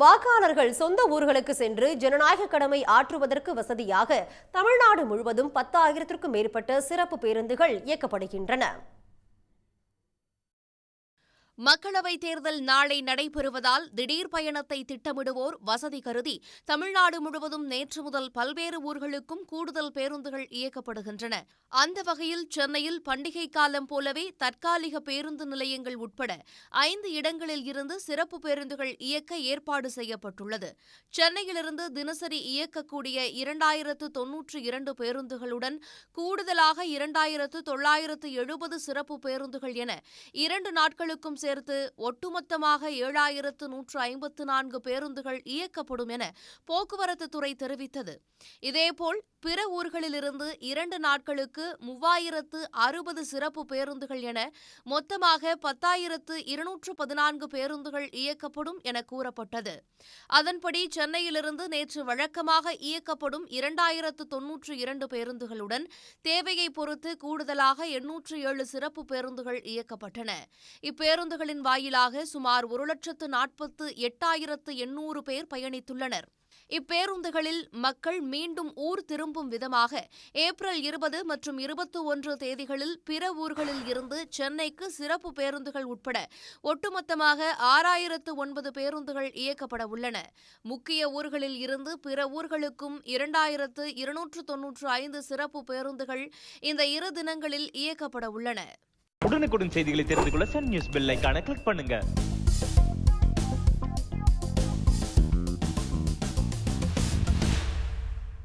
வாக்காளர்கள் சொந்த ஊர்களுக்கு சென்று ஜனநாயக கடமை ஆற்றுவதற்கு வசதியாக தமிழ்நாடு முழுவதும் பத்தாயிரத்திற்கும் மேற்பட்ட சிறப்பு பேருந்துகள் இயக்கப்படுகின்றன. மக்களவைத் தேர்தல் நாளை நடைபெறுவதால் திடீர் பயணத்தை திட்டமிடுவோர் வசதி கருதி தமிழ்நாடு முழுவதும் நேற்று முதல் பல்வேறு ஊர்களுக்கும் கூடுதல் பேருந்துகள் இயக்கப்படுகின்றன. அந்த வகையில் சென்னையில் பண்டிகை காலம் போலவே தற்காலிக பேருந்து நிலையங்கள் உட்பட ஐந்து இடங்களில் இருந்து சிறப்பு பேருந்துகள் இயக்க ஏற்பாடு செய்யப்பட்டுள்ளது. சென்னையிலிருந்து தினசரி இயக்கக்கூடிய இரண்டாயிரத்து தொன்னூற்று இரண்டு பேருந்துகளுடன் கூடுதலாக இரண்டாயிரத்து தொள்ளாயிரத்து எழுபது சிறப்பு பேருந்துகள் என இரண்டு நாட்களுக்கும் சேர்த்து ஒட்டுமொத்தமாக ஏழாயிரத்து நூற்று ஐம்பத்து நான்கு பேருந்துகள் இயக்கப்படும் என போக்குவரத்து துறை தெரிவித்தது. இதேபோல் பிற ஊர்களிலிருந்து இரண்டு நாட்களுக்கு மூவாயிரத்து அறுபது சிறப்பு பேருந்துகள் என மொத்தமாக பத்தாயிரத்து இருநூற்று பதினான்கு பேருந்துகள் இயக்கப்படும் என கூறப்பட்டது. அதன்படி சென்னையிலிருந்து நேற்று வழக்கமாக இயக்கப்படும் இரண்டாயிரத்து தொன்னூற்று இரண்டு பேருந்துகளுடன் தேவையை பொறுத்து கூடுதலாக எண்ணூற்று ஏழு சிறப்பு பேருந்துகள் இயக்கப்பட்டன. இப்பேருந்துகளின் வாயிலாக சுமார் ஒரு லட்சத்து நாற்பத்து எட்டாயிரத்து எண்ணூறு பேர் பயணித்துள்ளனர். இப்பேருந்துகளில் மக்கள் மீண்டும் ஊர் திரும்பும் விதமாக ஏப்ரல் இருபது மற்றும் இருபத்தி ஒன்று தேதிகளில் பிற ஊர்களில் இருந்து சென்னைக்கு சிறப்பு பேருந்துகள் உட்பட ஒட்டுமொத்தமாக ஆறாயிரத்து ஒன்பது பேருந்துகள் இயக்கப்பட உள்ளன. முக்கிய ஊர்களில் இருந்து பிற ஊர்களுக்கும் இரண்டாயிரத்து இருநூற்று தொன்னூற்று ஐந்து சிறப்பு பேருந்துகள் இந்த இரு தினங்களில் இயக்கப்பட உள்ளன. உடனுக்குடன் செய்திகளை தெரிந்து கொள்ள சன் நியூஸ் பெல் கிளிக் பண்ணுங்க.